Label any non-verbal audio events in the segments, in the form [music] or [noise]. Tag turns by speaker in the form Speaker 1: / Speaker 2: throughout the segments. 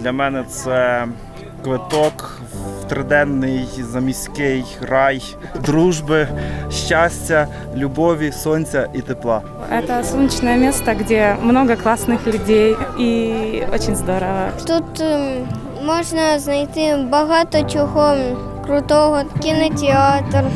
Speaker 1: Для мене це квиток в триденний заміський рай дружби, щастя, любові, сонця і тепла.
Speaker 2: Это солнечное место, где много классных людей и очень здорово.
Speaker 3: Тут можна знайти багато чого крутого. Кінотеатр, е,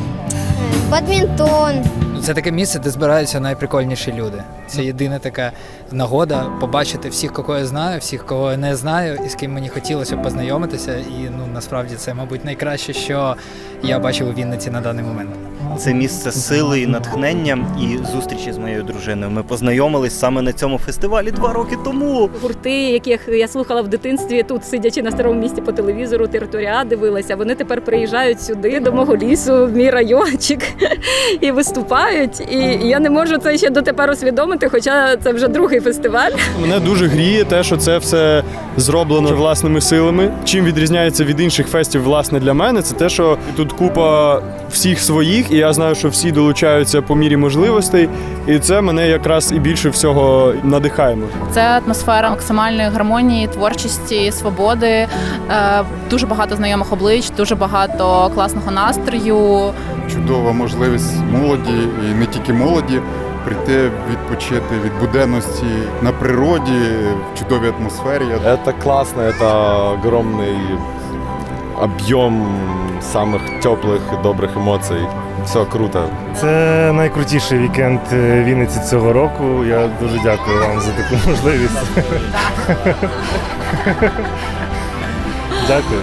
Speaker 3: бадмінтон.
Speaker 4: Це таке місце, де збираються найприкольніші люди. Це єдина така нагода побачити всіх, кого я знаю, всіх, кого я не знаю, і з ким мені хотілося б познайомитися. І ну насправді це, мабуть, найкраще, що я бачив у Вінниці на даний момент.
Speaker 5: Це місце сили і натхнення і зустрічі з моєю дружиною. Ми познайомились саме на цьому фестивалі два роки тому.
Speaker 6: гурти, яких я слухала в дитинстві, тут сидячи на старому місті по телевізору, територіа дивилася. Вони тепер приїжджають сюди, до мого лісу, в мій райончик [laughs] і виступають. І я не можу це ще дотепер усвідомити, хоча це вже другий фестиваль.
Speaker 7: Мене дуже гріє те, що це все зроблено власними силами. Чим відрізняється від інших фестів, власне, для мене, це те, що тут купа всіх своїх, і я знаю, що всі долучаються по мірі можливостей. І це мене якраз і більше всього надихає.
Speaker 8: Це атмосфера максимальної гармонії, творчості, свободи, е, дуже багато знайомих облич, дуже багато класного настрою.
Speaker 9: чудова можливість молоді і не тільки молоді прийти відпочити від буденності на природі в чудовій атмосфері. Я
Speaker 10: Это классно, это огромный объем самых теплых и добрых эмоций. Все круто.
Speaker 11: Це найкрутіший вікенд е, Вінниці цього року. Я дуже дякую вам за таку [laughs] можливість. Дякую.